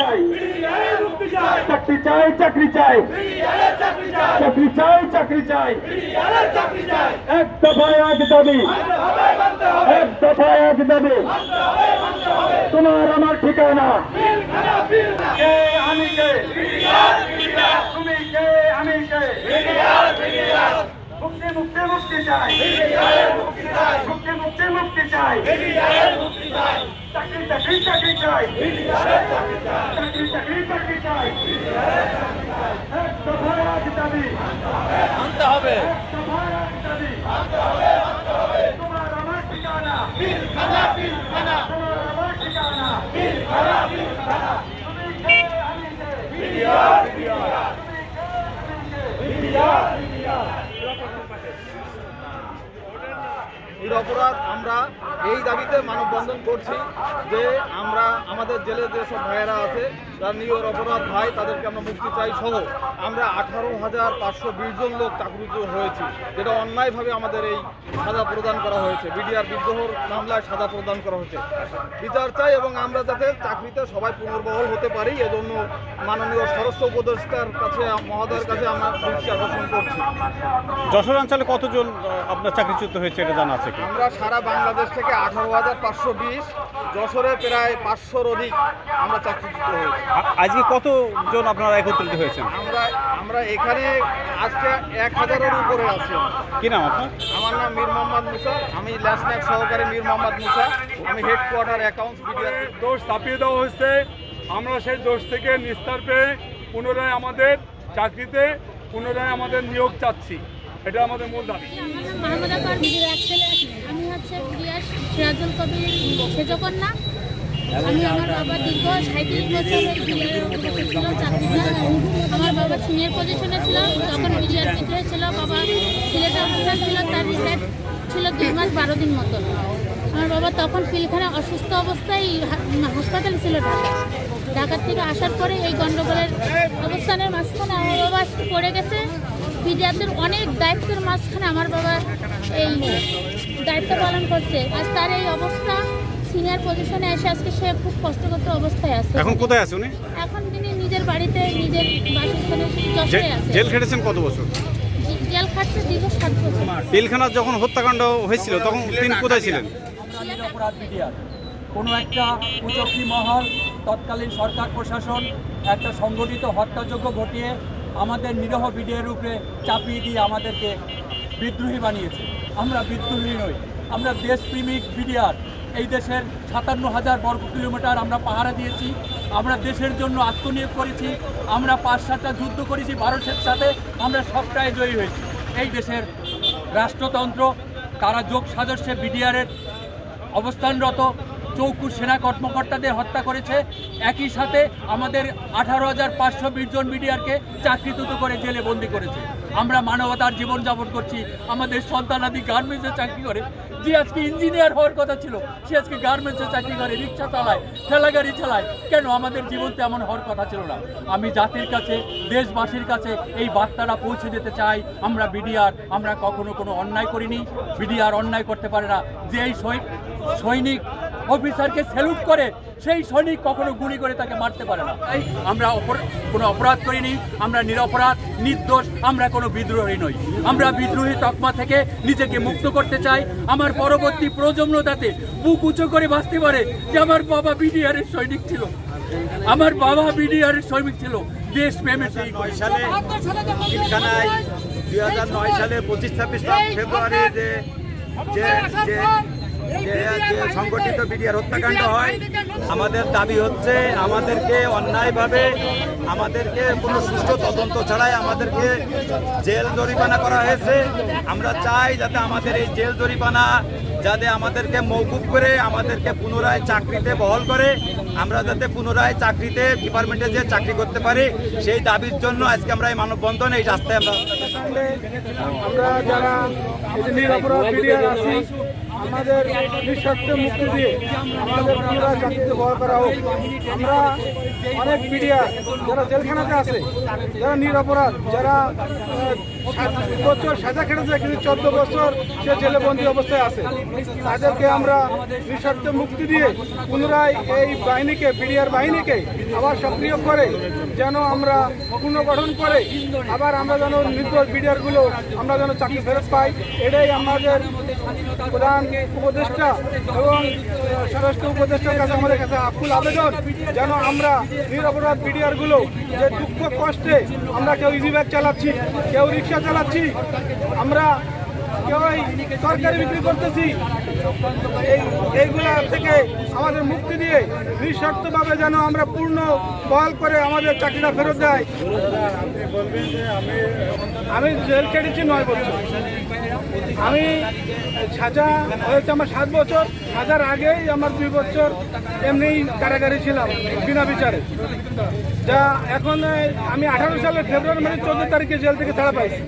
চাই। চাকরি চাই চাকরি চাই। চাকরি চাই চাকরি চাই। এক দফায় এক দাবি। এক দফায় এক দাবি। তোমার আমার ঠিকানা। কে আমি কে? তুমি কে, আমি কে? মুক্তি মুক্তি মুক্তি চাই। মুক্তি মুক্তি মুক্তি চাই। চাকরি চাকরি চাকরি চাই চাকরি চাকরি চাকরি চাই এক দফায় এক দাবি আনতে হবে এক দফায় এক দাবি তোমার আমার ঠিকানা তোমার আমার ঠিকানা তুমি কে আমি কে এর অপরাধ আমরা এই দাবিতে মানববন্ধন করছি যে আমরা আমাদের জেলে যেসব ভাইয়েরা আছে যারা নিয়র অপরাধ ভাই তাদেরকে আমরা মুক্তি চাই সহ। আমরা আঠারো হাজার পাঁচশো বিশ জন লোক চাকরিত হয়েছি যেটা অন্যায়ভাবে আমাদের এই সাজা প্রদান করা হয়েছে। বিডিআর বিদ্রোহর মামলায় সাজা প্রদান করা হয়েছে। বিচার চাই এবং আমরা যাতে চাকরিতে সবাই পুনর্বহল হতে পারি এজন্য মাননীয় স্বরাষ্ট্র উপদেষ্টার কাছে মহোদয়ের কাছে আমরা দৃষ্টি আকর্ষণ করছি। যশোর অঞ্চলে কতজন আপনার চাকরিচ্যুত হয়েছে এটা জানা আছে কি? আমরা সারা বাংলাদেশ থেকে আঠারো হাজার পাঁচশো বিশ যশোরে প্রায় পাঁচশোর অধিক আমরা চাকরিচ্যুত হয়েছি। আজকে কতজন আপনারা একত্রিত হয়েছেন? আমরা আমরা এখানে আজকে এক হাজারের উপরে আছি কি নাম আপনার? আমার নাম মীর মোহাম্মদ মুসা। আমি ল্যান্সম্যাক সহকারী মীর মোহাম্মদ মুসা। আমি হেডকোয়ার্টার অ্যাকাউন্টস বিডিআর দোষ চাপিয়ে দেওয়া হয়েছে। আমরা সেই দোষ থেকে নিস্তার পেয়ে পুনরায় আমাদের চাকরিতে পুনরায় আমাদের নিয়োগ চাচ্ছি। এটা আমাদের মূল দাবি। আমি হচ্ছে আমার বাবা দীর্ঘ সাঁত্রিশ বছর ছিল আমার বাবা সিনিয়র পজিশনে ছিল যখন বিডিআর বিদ্রোহ ছিল, বাবা সিলেটে অবস্থান ছিল, তার রিটায়ার ছিল দুই মাস বারো দিন মতো। আমার বাবা তখন পিলখানে অসুস্থ অবস্থায় হাসপাতালে ছিল ঢাকা ঢাকার থেকে আসার পরে এই গন্ডগোলের অবস্থানের মাঝখানে আমার বাবা পড়ে গেছে। বিডিআরদের অনেক দায়িত্বের মাঝখানে আমার বাবা এই দায়িত্ব পালন করছে। আজ তার এই অবস্থা সিনিয়র পজিশনে এসে আজকে সে খুব কষ্টকর অবস্থায় আছে। এখন কোথায় আছে উনি? এখন তিনি নিজের বাড়িতে নিজের বাসস্থানে যশোরে আছে। জেল খেটেছেন কত বছর? জেল খাটছে দীর্ঘ সাত বছর। পিলখানার যখন হত্যাকাণ্ড হয়েছিল তখন তিনি কোথায় ছিলেন? কোনো একটা কুচক্রী মহল তৎকালীন সরকার প্রশাসন একটা সংগঠিত হত্যাযজ্ঞ ঘটিয়ে আমাদের নিরহ বিডিয়ার উপরে চাপিয়ে দিয়ে আমাদেরকে বিদ্রোহী বানিয়েছে। আমরা বিদ্রোহী নই। আমরা দেশপ্রেমিক বিডিআর। এই দেশের সাতান্ন হাজার বর্গ কিলোমিটার আমরা পাহারা দিয়েছি। আমরা দেশের জন্য আত্মনিয়োগ করেছি। আমরা পাঁচ সাতটা যুদ্ধ করেছি ভারতের সাথে আমরা সবটাই জয়ী হয়েছি। এই দেশের রাষ্ট্রতন্ত্র, তারা যোগ সদস্যে বিডিআরের অবস্থানরত। চৌকু সেনা কর্মকর্তাদের হত্যা করেছে। একই সাথে আমাদের আঠারো হাজার পাঁচশো বিশ জন মিডিয়ারকে চাকরিচ্যুত করে জেলে বন্দি করেছে। আমরা মানবতার জীবনযাপন করছি। আমাদের সন্তানাদি গার্মেন্টসে চাকরি করে। যে আজকে ইঞ্জিনিয়ার হওয়ার কথা ছিল, সে আজকে গার্মেন্টসে চাকরি করে, রিক্সা চালায়, ঠেলাগাড়ি চালায়। কেন আমাদের জীবন তেমন হওয়ার কথা ছিল না? আমি জাতির কাছে, দেশবাসীর কাছে এই বার্তাটা পৌঁছে দিতে চাই। আমরা বিডিআর, আমরা কখনো কোনো অন্যায় করিনি। বিডিআর অন্যায় করতে পারে না। যে এই সৈনিক অফিসারকে স্যালুট করে সেই সৈনিক কখনো গুলি করে তাকে মারতে পারে না। তাই আমরা কোনো অপরাধ করিনি আমরা নিরপরাধ নির্দোষ আমরা কোনো বিদ্রোহী নই। আমরা বিদ্রোহী তকমা থেকে নিজেকে মুক্ত করতে চাই। আমার পরবর্তী প্রজন্ম যাতে বুক উঁচু করে বাঁচতে পারে যে আমার বাবা বিডিআরের সৈনিক ছিল। আমার বাবা বিডিআরের সৈনিক ছিল। দেশ প্রেমে সেই সালে দুই হাজার নয় সালে পঁচিশ ছাব্বিশ ফেব্রুয়ারি যে যে যে সংগঠিত বিডিআর হত্যাকাণ্ড হয় আমাদের দাবি হচ্ছে আমাদেরকে অন্যায়ভাবে আমাদেরকে কোনো সুষ্ঠু তদন্ত ছাড়াই আমাদেরকে জেল জরিমানা করা হয়েছে। আমরা চাই যাতে আমাদের এই জেল জরিমানা যাতে আমাদেরকে মৌকুব করে আমাদেরকে পুনরায় চাকরিতে বহল করে আমরা যাতে পুনরায় চাকরিতে ডিপার্টমেন্টে যে চাকরি করতে পারি সেই দাবির জন্য আজকে আমরা এই মানববন্ধন এই রাস্তায় আমরা আমরা যারা আমাদের নিঃস্বার্থে মুক্তি দিয়ে আমাদের পুনরায় চাকরিতে বহাল করা হোক। আমরা অনেক মিডিয়া যারা জেলখানাতে আছে, যারা নিরপরাধ যারা বছর সাজা খেটেছে, কিন্তু চোদ্দ বছর সে জেলে বন্দী অবস্থায় আছে, তাদেরকে আমরা নিঃস্বার্থে মুক্তি দিয়ে পুনরায় এই বাহিনীকে, বিডিআর বাহিনীকে আবার সক্রিয় করে যেন আমরা পুনর্গঠন করে আবার আমরা যেন নির্দোষ বিডিআরগুলো আমরা যেন চাকরি ফেরত পাই। এটাই আমাদের প্রধান উপদেষ্টা এবং স্বরাষ্ট্র উপদেষ্টার কাছে, আমাদের কাছে আকুল আবেদন যেন আমরা নিরপরাধ বিডিআরগুলো যে দুঃখ কষ্টে আমরা কেউ ইজি চালাচ্ছি, কেউ রিক্সা চালাচ্ছি, আমরা কেউ তরকারি বিক্রি করতেছি, এই, এইগুলা থেকে আমাদের মুক্তি দিয়ে নিঃস্বার্থভাবে যেন আমরা পূর্ণ বহাল করে আমাদের চাকরিটা ফেরত দেয়। আমি জেল কেটেছি নয় বছর। আমি সাজা, হয়েছে আমার সাত বছর, সাজার আগেই আমার দুই বছর এমনি কারাগারে ছিলাম, বিনা বিচারে। যা এখন আমি আঠারো সালের ফেব্রুয়ারি মাসের চোদ্দ তারিখে জেল থেকে ছাড়া পাইছি।